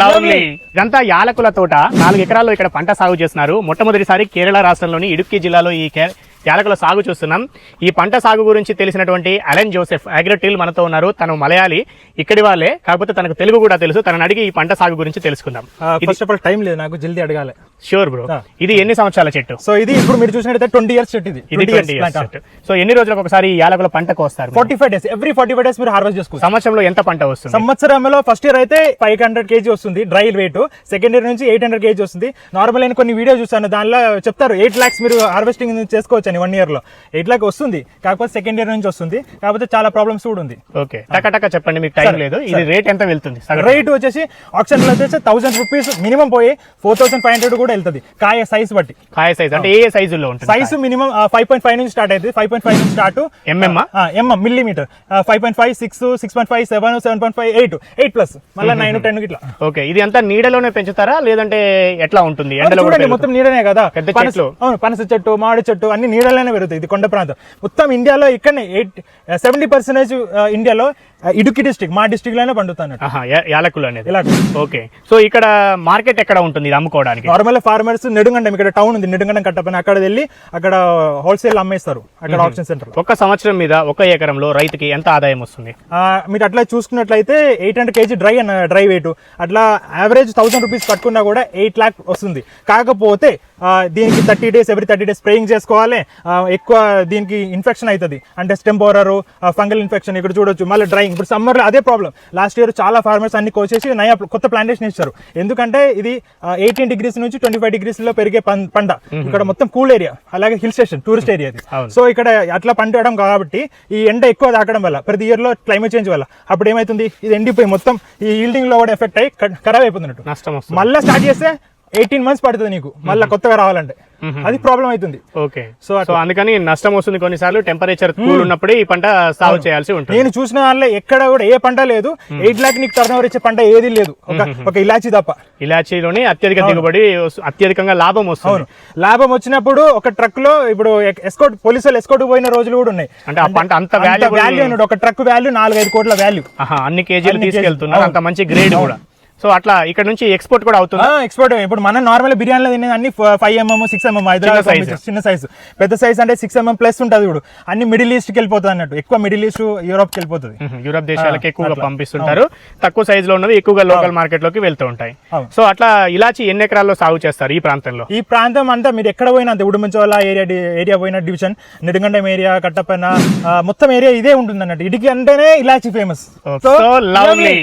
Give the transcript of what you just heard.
Lovely ఇదంతా యాలకుల తోట. నాలుగు ఎకరాల్లో ఇక్కడ పంట సాగు చేస్తున్నారు. మొట్టమొదటిసారి కేరళ రాష్ట్రంలోని ఇడుక్కి జిల్లాలో ఈ యాలకుల సాగు చూస్తున్నాం. ఈ పంట సాగు గురించి తెలిసినటువంటి అలెన్ జోసెఫ్ అగ్రటిల్ మనతో ఉన్నారు. తను మలయాళీ ఇక్కడి వాళ్ళే. కాకపోతే తనకు తెలుగు కూడా తెలుసు. తనని అడిగి ఈ పంట సాగు గురించి తెలుసుకుందాం. ఫస్ట్ ఆఫ్ ఆల్ టైం లేదు నాకు జల్దీ అడగాలి. Sure bro. ఇది ఎన్ని సంవత్సరాల చెట్టు? సో ఇది ఇప్పుడు మీరు చూసినట్టయితే ట్వంటీ ఇయర్స్ చెట్టు ఇది. ఇది ట్వంటీ ఇయర్స్ చెట్టు. సో ఎన్ని రోజులకు ఒకసారి ఈ యాలకుల పంటకు వస్తారు మీరు? Forty five days every forty five days మీరు హార్వెస్ట్ చేసుకోవచ్చు. సంవత్సరంలో ఎంత పంట వస్తుంది? సంవత్సరంలో ఫస్ట్ ఇయర్ అయితే ఫైవ్ హండ్రెడ్ కేజీ వస్తుంది డ్రై వెయిట్ సెకండ్ ఇయర్ నుంచి ఎయిట్ హండ్రెడ్ కేజీ వస్తుంది. నార్మల్ అయిన కొన్ని వీడియో చూసాను దానిలో చెప్తారు ఎయిట్ లాక్స్ మీరు హార్వెస్టింగ్ చేసుకోవచ్చు అని వన్ ఇయర్లో. ఎయిట్ లాక్ వస్తుంది. కాకపోతే సెకండ్ ఇయర్ నుంచి వస్తుంది. కాకపోతే చాలా ప్రాబ్లమ్స్ కూడా ఉంది. ఓకే. టక టక చెప్పండి మీకు టైం లేదు. ఇది రేట్ ఎంత వెళ్తుంది? రేట్ వచ్చేసి ఆప్షన్లో వచ్చేసి థౌసండ్ రూపీస్ మినిమం పోయి ఫోర్ థౌసండ్ ఫైవ్ హండ్రెడ్ కూడా వెళ్తుంది. కాయ సైజ్ బట్టి. కాయ సైజ్ అంటే ఏ సైజుల్లో ఉంటుంది size minimum five point five నుంచి స్టార్ట్ అవుతుంది ఫైవ్ పాయింట్ ఫైవ్ నుంచి స్టార్ట్ ఆ? MM millimetre five point five six six point five seven seven point five eight eight plus మళ్ళీ నైన్ టెన్ ఇట్లా ఓకే. ఇది అంతా నీడలోనే పెంచుతారా? లేదంటే ఎట్లా ఉంటుంది? ఎండలో చూడండి మొత్తం నీడనే కదా. పెద్ద పనస- చెట్లు. అవును పనస చెట్టు మామిడి చెట్టు అన్ని నీడలోనే పెరుగుతాయి. ఇది కొండ ప్రాంతం. మొత్తం ఇండియాలో ఇక్కడనే ఎయిట్ సెవెంటీ పర్సెంటేజ్ ఇండియాలో ఇడుక్కి డిస్ట్రిక్ట్ మా డిస్ట్రిక్ట్లోనే పండుతాను యాలకులు అనేది. ఓకే. సో ఇక్కడ మార్కెట్ ఎక్కడ ఉంటుంది ఇది అమ్ముకోవడానికి? నార్మల్ ఫార్మర్స్ నెడుగండం ఇక్కడ టౌన్ ఉంది నెడుగండం కట్టపని అక్కడ వెళ్ళి అక్కడ హోల్సేల్ అమ్మేస్తారు అక్కడ ఆప్షన్ సెంటర్ ఒక్క సంవత్సరం మీద ఒక ఎకరంలో రైతుకి ఎంత ఆదాయం వస్తుంది? మీరు అట్లా చూసుకున్నట్లయితే eight hundred KG dry dry weight అట్లా యావరేజ్ థౌసండ్ రూపీస్ కట్టుకున్నా కూడా ఎయిట్ ల్యాక్ వస్తుంది. కాకపోతే దీనికి thirty days every thirty days spraying చేసుకోవాలి. ఎక్కువ దీనికి ఇన్ఫెక్షన్ అవుతుంది అంటే స్టెమ్ బోరర్ ఫంగల్ ఇన్ఫెక్షన్ ఇక్కడ చూడొచ్చు. మళ్ళీ డ్రైయింగ్ ఇప్పుడు సమ్మర్లో అదే ప్రాబ్లం లాస్ట్ ఇయర్ చాలా ఫార్మర్స్ అన్ని కోసేసి నయా కొత్త ప్లాంటేషన్ ఇచ్చారు. ఎందుకంటే ఇది ఎయిటీన్ డిగ్రీస్ నుంచి ట్వంటీ ఫైవ్ డిగ్రీస్లో పెరిగే పంట. ఇక్కడ మొత్తం కూల్ ఏరియా అలాగే హిల్ స్టేషన్ టూరిస్ట్ ఏరియా ఇది. అవును. సో ఇక్కడ అట్లా పండడం కాబట్టి ఈ ఎండ ఎక్కువ తాకడం వల్ల ప్రతి ఇయర్లో క్లైమేట్ చేంజ్ వల్ల అప్పుడు ఏమైతుంది? ఇది ఎండిపోయి మొత్తం ఈ ఈల్డింగ్లో కూడా ఎఫెక్ట్ అయ్యి ఖరాబ్ అయిపోతున్నట్టు. మళ్ళీ స్టార్ట్ చేస్తే ఎయిటీన్ మంత్స్ పడుతుంది నీకు. మళ్ళీ కొత్తగా రావాలంటే. అది ప్రాబ్లం అవుతుంది. ఓకే. సో సో అందుకని నష్టం వస్తుంది కొన్నిసార్లు టెంపరేచర్ కూల్ ఉన్నప్పుడే ఈ పంట సాగు చేయాల్సి ఉంటుంది. నేను చూసిన దానిలో ఎక్కడ కూడా ఏ పంట లేదు. ఎయిట్ లాక్ నీకు టర్న్ ఓవర్ ఇచ్చే పంట ఏది లేదు. ఒక ఇలాచి తప్ప. ఇలాచీలోని అత్యధిక దిగుబడి అత్యధికంగా లాభం వస్తుంది. లాభం వచ్చినప్పుడు ఒక ట్రక్లో ఇప్పుడు ఎస్కోట్ పోలీసులు ఎస్కోట్ పోయిన రోజులు కూడా ఉన్నాయి. అంటే ఆ పంట అంత వాల్యూ అన్నాడు ఒక ట్రక్ వాల్యూ నాలుగైదు కోట్ల వాల్యూ అన్ని కేజీలు. తీసుకెళ్తున్నారు. అంత మంచి గ్రేడ్ కూడా. సో అట్లా ఇక్కడ నుంచి ఎక్స్పోర్ట్ కూడా అవుతుంది. ఎక్స్పోర్ట్ ఇప్పుడు మనం నార్మల్ బిర్యానీలో తినేది అన్ని five MM six MM Hyderabad చిన్న సైజు పెద్ద సైజ్ అంటే సిక్స్ ఎంఎం ప్లస్ ఉంటుంది ఇప్పుడు అన్ని మిడిల్ ఈస్ట్కి వెళ్ళిపోతుంది అన్నట్టు. ఎక్కువ మిడిల్ ఈస్ట్ యూరోప్కి వెళ్ళిపోతుంది. యూరప్ దేశాలకు ఎక్కువగా. పంపిస్తుంటారు. తక్కువ సైజ్లో ఉన్నవి ఎక్కువగా లోకల్ మార్కెట్లోకి వెళ్తూ ఉంటాయి. సో అట్లా ఇలాచి ఎన్ని ఎకరాల్లో సాగు చేస్తారు ఈ ప్రాంతంలో? ఈ ప్రాంతం అంతా మీరు ఎక్కడ పోయినా అంతే. ఉడుమంచోల ఏరియా ఏరియా పోయిన డివిజన్ నెడుగండం ఏరియా కట్టపైన మొత్తం ఏరియా ఇదే ఉంటుంది అన్నట్టు ఇడికి అంటేనే ఇలాచి ఫేమస్ సో లవ్లీ